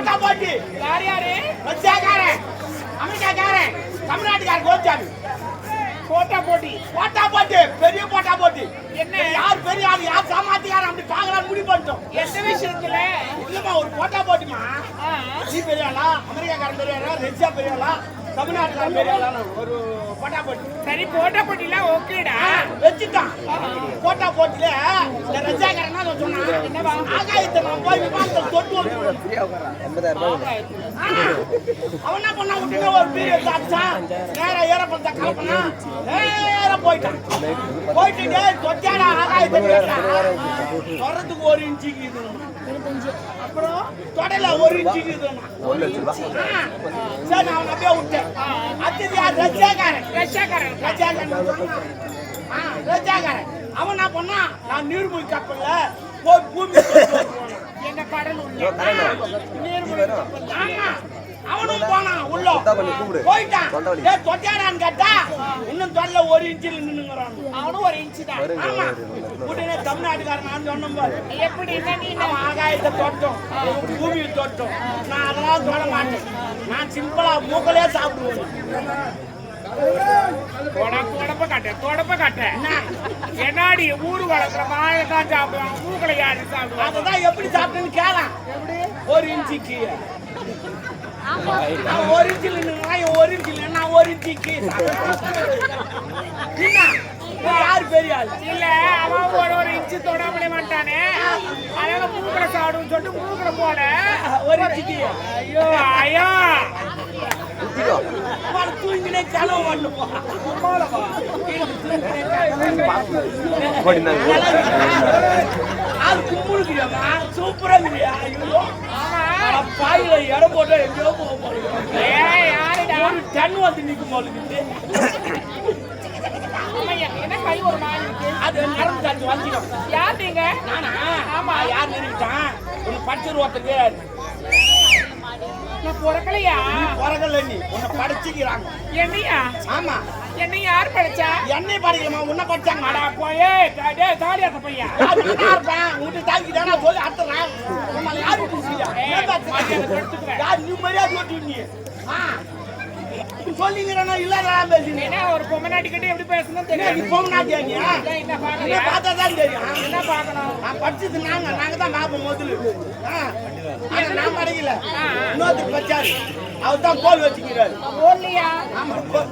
போட்டா போட்டி யார் யாரு? ரஷ்யாக்காரன் அமெரிக்காக்காரன் தமிழ்நாட்டுக்காரன் கோச்சாமி போட்டா போட்டி. போட்டா போட்டி பெரிய போட்டா போட்டி என்ன? யார் பெரிய ஆள்? யார் சாமாத்தியாரன் அப்படி பார்க்கலாம்னு முடிவு பண்ணிட்டோம். எந்த விஷயத்துல இல்லம்மா ஒரு போட்டா போட்டிமா நீ பெரிய ஆளா? அமெரிக்காக்காரன் பெரிய ஆளா? ரஷ்யா பெரிய ஆளா? தமிழ்நாட்டுக்காரன் பெரிய ஆளா ஒரு போட்டா போட்டி சரி போட்டா போட்டிலாம் ஓகேடா வச்சுட்டான் போட்டா போட்டில இந்த ரஷ்யாக்காரன் என்ன சொன்னான் என்னவா? ஆகாயத்தை நான் போய் விமானத்தில் தொட்டு அவன் என்ன பண்ணா விட்டுங்க ஒரு பீரிய அடிச்சான் நேரா ஏறப்பட்ட கலப்பனா நேரா போயிட்டான். போயிட்டு தொட்டாடா ஆகாயத்தை ஒரு இன்ச்சுக்கு இது. அப்புறம் தொடல ஒரு இன்ச்சுக்கு இது ஒரு ரூபாய் சரி நான் அவனை அப்படியே விட்டேன். அடுத்தது யார்? ரஷ்யாக்காரன் ரஷ்யாக்காரன் ரஷ்யாக்காரன் சொன்னான். ஆ, ரஷ்யாக்காரன் அவன் என்ன பண்ணான் நான் நீர்மூழ்கி கப்பல்ல போய் பூமி. என்ன கடல் உள்ள? நீர்மூழ்கி கப்பல். ஆமா. அவனும் போனான் உள்ள. போயிட்டான். தொட்டியாடான்னு கேட்டா இன்னும் தொல்ல ஒரு இன்ச்சில் நின்னுங்கிறான். அவனும் ஒரு இன்ச்சு தான். ஆமா. உடனே தமிழ்நாட்டுக்காரன் நான் சொன்னேன் பாரு எப்படி என்ன நீ அவன் ஆகாயத்தை தொட்டோம். பூமியை தொட்டோம். நான் அதெல்லாம் தொட மாட்டேன். நான் சிம்பிளா மூக்கலே சாப்பிடுவேன். தொட- தொடப்ப காட்ட தொடப்ப காட்ட என்னாடி ஊரு வளர்க்குற வாழை தான் சாப்பிடுவாங்க மூக்களை யாரு சாப்பிடுவாங்க அததான் எப்படி சாப்பிட்டேன்னு கேளாம் ஒரு இன்ச்சுக்கு நான் ஒரு இன்ச்சில் நின்னுங்கிறான், இவன் ஒரு இன்ச்சில் நான் ஒரு இன்ச்சுக்கு என்ன இது யார் பெரிய ஆள்? இல்ல அவன் ஒரு ஒரு இன்ச்சு தொடாமலே மாட்டானே. அதனால மூக்கலை சாப்பிடுன்னு சொல்லிட்டு மூக்கலை போல. ஒரு இன்ச்சுக்கு ஐயோ. ஐயோ தூங்கினே செலவு பண்ணுவான் போட்டிருந்தாங்க. ஆள் கும்பிடுக்கிறியாமா சூப்பரா இல்லையா? ஐயோ. அட பாயில இடம் போட்டா எங்கேயோ போக போறீங்க. ஒரு டன் வந்து நிற்கும் போலுக்கு என்ன கை ஒரு அது நடந்து தச்சு வந்துடும் யார் நீங்க நானா? ஆமா. யார் நிறுவிட்டான் உன்னை படிச்சிரு ஒருத்தருக்கு நான் பிறக்கலையா? குறகல்ல நீ. உன்னை படிச்சுக்கிறாங்க. என்னையா? ஆமா. என்னை யார் படிச்சா? என்னை படிக்கலாமா உன்னை படிச்சாங்க அடா போயே டேய் தாலியாத்த பையன். யார் தானே சொல்லி அத்துறேன் உங்களை யாரு பேசுறியா யார் நீ மரியாதை ஓட்டி நீ ஆ சொல்லிங்கிறனா இல்லாத பேசுறீங்க என்ன ஒரு பொம்மநாட்டி கிட்ட எப்படி பேசணும் நீ தெரியும் நீ என்ன என்ன பாக்குறியா பார்த்தா தான் தெரியும். என்ன பார்க்கணும்? நான் படிச்சது நாங்க நாங்க தான் பாப்போம் முதல்ல. ஆனா நான் படிக்கல இன்னொருத்தர் படிச்சாரு அவர் தான் கோல் வச்சுக்கிறாரு. ஓடலையா ஆமா கோல்.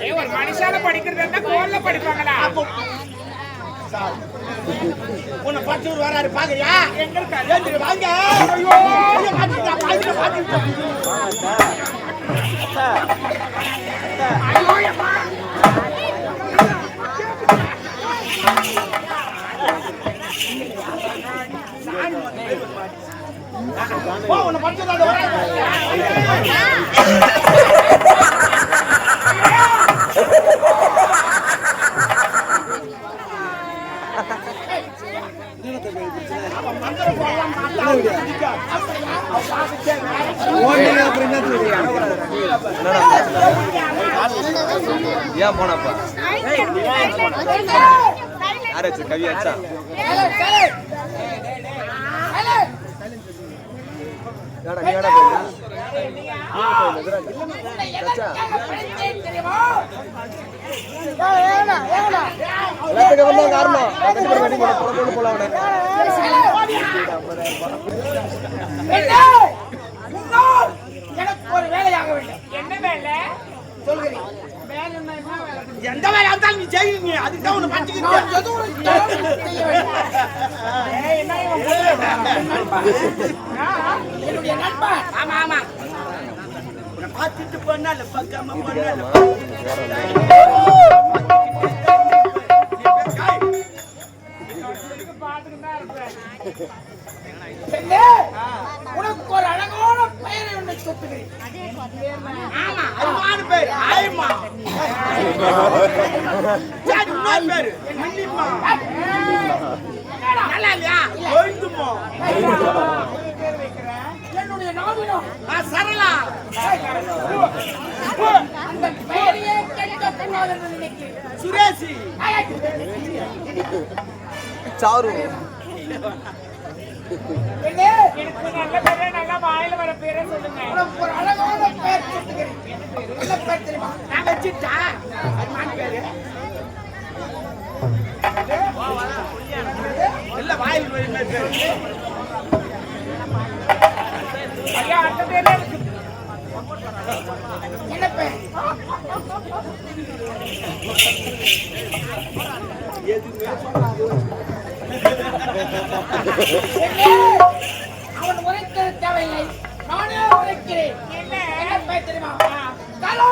ஏய் ஒரு மனுஷால படிக்கிறது கோல்ல படிப்பாங்களா? அப்போ சார் உன்னை படிச்சவர் வராரு பாக்குறியா? எங்க இருக்காரு ஏந்திரி வாங்க. உன்னை ஏன் போனப்பா? யாராச்சு கவியாச்சா? ஏடா நீ ஏடா எல்லாத்துக்கும் வந்து காரணம் கட்டி போட போல அவனை எனக்கு ஒரு வேலையாக வேண்டும் என்ன வேலை? சொல்கிறேன் எந்த வேலையா இருந்தாலும் நீ என்னுடைய நண்பன் ஆமா ஆமா பார்த்துட்டு போனால பக்காம போனால. உனக்கு ஒரு அழகான பெயரை ஒன்று பேரு. பேரு. மன்னிம்மா நல்லா இல்லையா ஒழுங்குமோ என்னுடைய நாவினம் ஆ, சரளா அந்த பெயரையே நினைக்கிறேன் சுரேஷி. சாரு. எனக்கு நல்ல பேரே நல்ல வாயில வர பேரே சொல்லுங்க உனக்கு ஒரு அழகான சுட்டுகிறேன் என்ன பெயர் தெரியுமா நான் வச்சுட்டா அம்மானு பேரு இல்ல வாயில் போய் பேரு அவன் உரைத்தது தேவையில்லை நானே உரைக்கிறேன் என்ன என்ன பெயர் தெரியுமா கலோ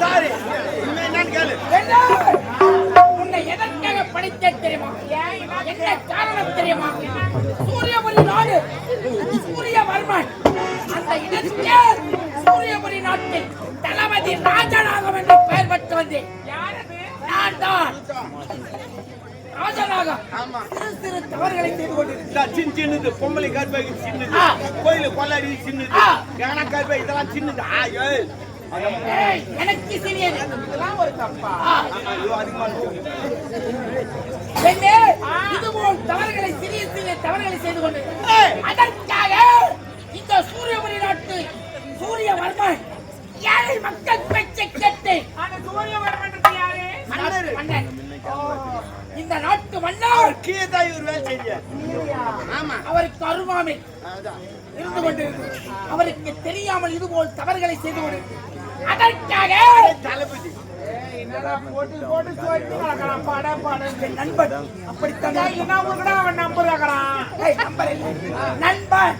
சாரி. என்னன்னு கேளு. உன்னை எதற்காக படித்தேன் தெரியுமா? என்ன காரணம் தெரியுமா? சூரியபுரி நாடு. சூரியவர்மன். அந்த இடத்திலே சூரியபுரி நாட்டில் தளபதி ராஜனாக என்று பெயர் பெற்று வந்தேன். நான் தான். ஆமா சிறு சிறு தவறுகளை செய்து இந்த சின்ன சின்னது பொம்பளை கருப்பாய்க்கு சின்னது. கோயிலு கொள்ளாடி சின்னது. கன கருப்பாய் இதெல்லாம் சின்னது ஆ ஏய் ஏய், எனக்கு சிறியது இதெல்லாம் ஒரு தப்பா. பெண்ணே இதுபோல் தவறுகளை சிறிய சிறிய தவறுகளை செய்து கொண்டு. அதற்காக இந்த சூரியபுரி நாட்டு சூரியவர்மன் ஏழை மக்கள் பேச்சை கேட்டு அந்த சூரியவர்மன்றது யாரு மன்னர். மன்னன் இந்த நாட்டு மன்னர் அவர் கீழே தான் இவர் வேலை செஞ்சார் ஆமா. அவருக்கு அதான். இருந்து கொண்டிருந்தது அவருக்கு தெரியாமல் இதுபோல் தவறுகளை செய்து கொண்டு அதற்காக தளபதி. நண்பன். அப்படித்தான். என்ன உனக்கு அவன் நம்பர் நண்பன்.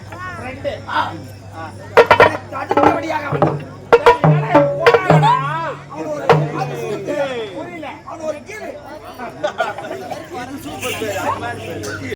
அடுத்தபடியாக வந்தான் சூப்பர் பேர் அருமையான பேர்.